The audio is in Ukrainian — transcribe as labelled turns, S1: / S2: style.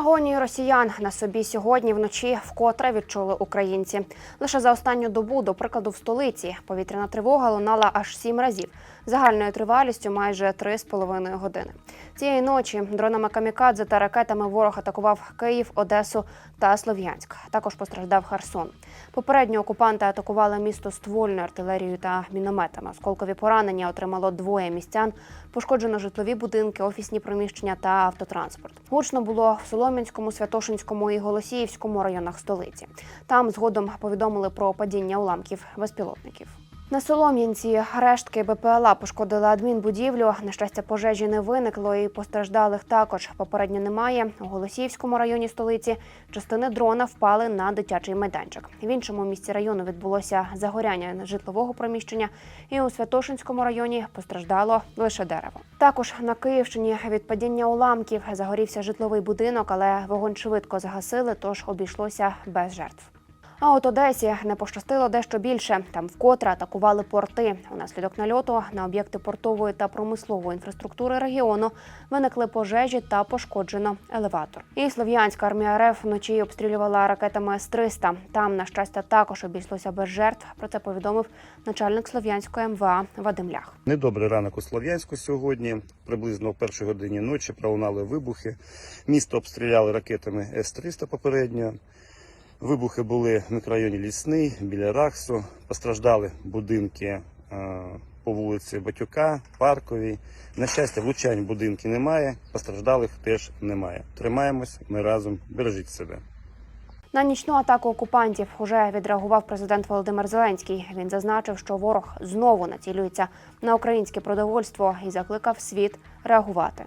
S1: Агонії росіян на собі сьогодні вночі вкотре відчули українці. Лише за останню добу, до прикладу, в столиці повітряна тривога лунала аж сім разів, загальною тривалістю майже 3,5 години. Цієї ночі дронами камікадзе та ракетами ворог атакував Київ, Одесу та Слов'янськ. Також постраждав Херсон. Попередньо окупанти атакували місто ствольною артилерією та мінометами. Осколкові поранення отримало двоє містян. Пошкоджено житлові будинки, офісні приміщення та автотранспорт. Гучно було в Солом'янському, Святошинському і Голосіївському районах столиці. Там згодом повідомили про падіння уламків безпілотників. На Солом'янці рештки БПЛА пошкодили адмінбудівлю. На щастя, пожежі не виникло і постраждалих також попередньо немає. У Голосіївському районі столиці частини дрона впали на дитячий майданчик. В іншому місці району відбулося загоряння житлового приміщення, і у Святошинському районі постраждало лише дерево. Також на Київщині від падіння уламків загорівся житловий будинок, але вогонь швидко загасили, тож обійшлося без жертв. А от Одесі не пощастило дещо більше. Там вкотре атакували порти. Унаслідок нальоту на об'єкти портової та промислової інфраструктури регіону виникли пожежі та пошкоджено елеватор. І слов'янська армія РФ вночі обстрілювала ракетами С-300. Там, на щастя, також обійшлося без жертв. Про це повідомив начальник слов'янської МВА Вадим Лях.
S2: Недобрий ранок у Слов'янську сьогодні. Приблизно о першій годині ночі пролунали вибухи. Місто обстріляли ракетами С-300 попередньо. Вибухи були в мікрорайоні Лісний, біля Рахсу. Постраждали будинки е, по вулиці Батюка, Парковій. На щастя, влучань будинки немає, постраждалих теж немає. Тримаємось, ми разом, бережіть себе.
S1: На нічну атаку окупантів уже відреагував президент Володимир Зеленський. Він зазначив, що ворог знову націлюється на українське продовольство і закликав світ реагувати.